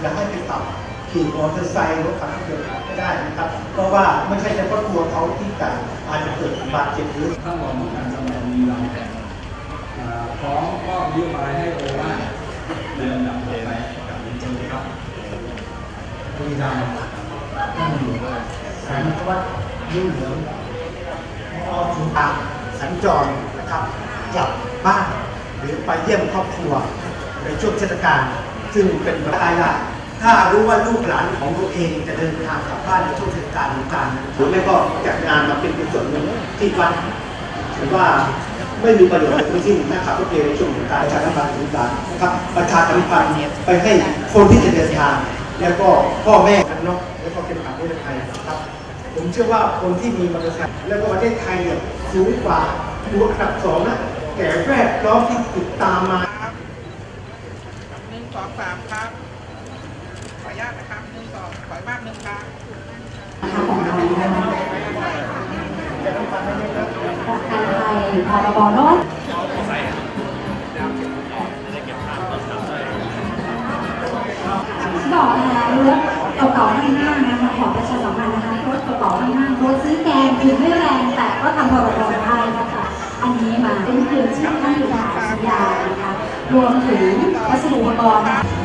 อย่าให้ไปขับขี่มอเตอร์ไซค์รถขับเคลื่อนไม่ได้นะครับ เพราะว่าไม่ใช่เฉพาะตัวเขาที่จะอาจจะเกิดบาดเจ็บหรือท่านรองผู้การจังหวัดบุรีรัมย์อ่าพร้อมมอบนโยบายให้โอวาทเดินลำดับต่อไปกับเรียนเชิญเลยครับบุรีรัมย์ท่านอยู่แสงวัดยุ่งเหลืองออกถึงทางสัญจรนะครับกลับบ้านหรือไปเยี่ยมครอบครัวในช่วงเทศกาล ซึ่งเป็นประกาถ้ารู้ว่าลูกหลานของตัวเองจะเดินทางกลับบ้านในช่วงเทศกาลงการหรือไม่ก็จัดงานมาเป็นกุศลที่วัดถือว่าไม่มีประโยชน์อะไรทั้งสิ้นนะครับรถเมล์ในช่วงของการประชาสัมพันธ์สงการนะครับประชาสัมพันไปให้คนที่จะเดินทาง แล้วก็พ่อแม่กันนกแล้วก็เป็นขับรถไทยนะครับ ผมเชื่อว่าคนที่มีมอเตอร์ไซค์แล้วก็ประเทศไทยเนี่ยสูงกว่าดูอันดับสองนะแก่แวดล้อมที่ติดตามมา ครับหนึ่งสองสามครับ ขออนุ ญาตนะครับหนึ่งสองถอยมากหนึ่งครับของเรานะคะของการไทยพรบโน้ตบอกนะคะรถเก่าๆข้างหน้านะคะขอประชาสัมพันธ์นะคะรถเก่าๆข้างหน้ารถซื้อแกงคือไม่แรงแต่ก็ทำพรบได้นะคะอันนี้มาเป็นเครื่องชื่อท่านอยู่ในสัญญานะคะรวมถึงวัสดุอุปกรณ์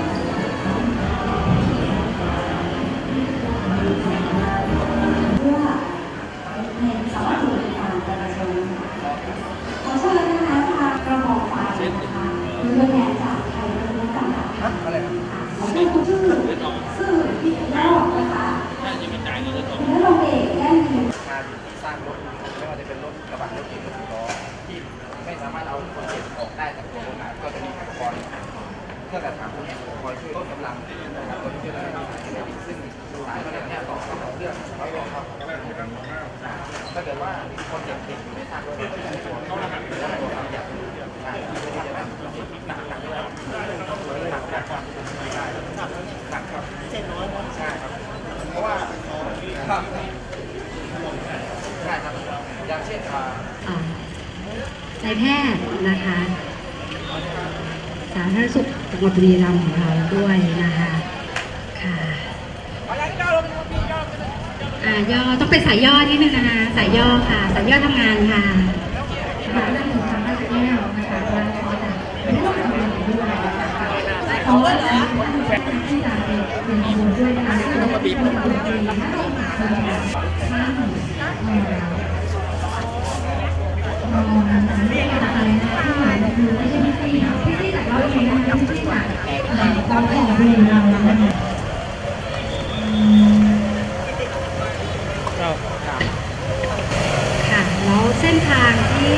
ตัวแทนจากไทยเป็นนัการค่ะขอเชิญคุณชื่อชื่อพี่ยอดนะคะคุณนรงค์เอกแก้มพิมพ์งานที่สร้างรถไม่ว่าจะเป็นรถกระบะรถเก๋งรถสิบล้อที่ไม่สามารถเอาคนเจ็บออกได้จากตัวรงงานก็จะมีอุปกรณ์เครื่องกระถางพวกนี้คอยช่วยลดกำลังนะครับตัวที่ช่วยลดกำลังซึ่งสายเนี่ยเนี่ยต่อเข้ากับเครื่องแล้วต่อเข้าถ้าเกิดว่าคนเจ็บติดอยู่ในซากรถก็จะตัวเข้าหนักแล้วตั ราะว่าครับใช่ครับอย่างเช่นอ่าอ่านายแพทย์นะคะ สาธารณสุขจังหวัดบุรีรัมย์ของเราด้วยนะคะค่ะอ่าย่อต้องเป็นสายย่อนิดนึงนะคะสายย่อค่ะ สายย่อทำงานค่ะค่ะนั่งถึงทางด้านแก้วนะคะว่าเขาจะไม่ได้ทำงานด้วยนะคะ เพราว่าเป็นเป็นคนด้วยนะคะที่จะเป็นคนดีนะคะที่มาทำงานท่านเอ่อรองนะคะเรียกอะไรนะคะที่หมายคือไม่ใช่พี่ตี้พี่ตี้จากเราเองนะคะพี่ตี้จากเอ่อตอนของบุรีรัมย์นะคะค่ะแล้วเส้นทางที่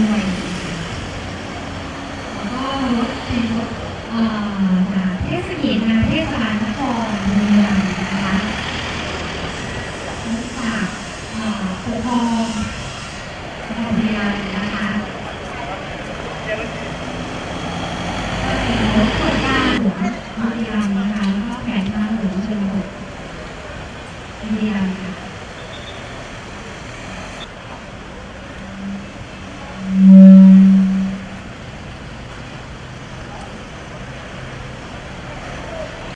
ด้วยแล้วก็รถเป็นรถเอ่อจากเทศกิจนะเทศบาลนครเมืองนะคะรถจากเอ่อปกครองปกครองเรียน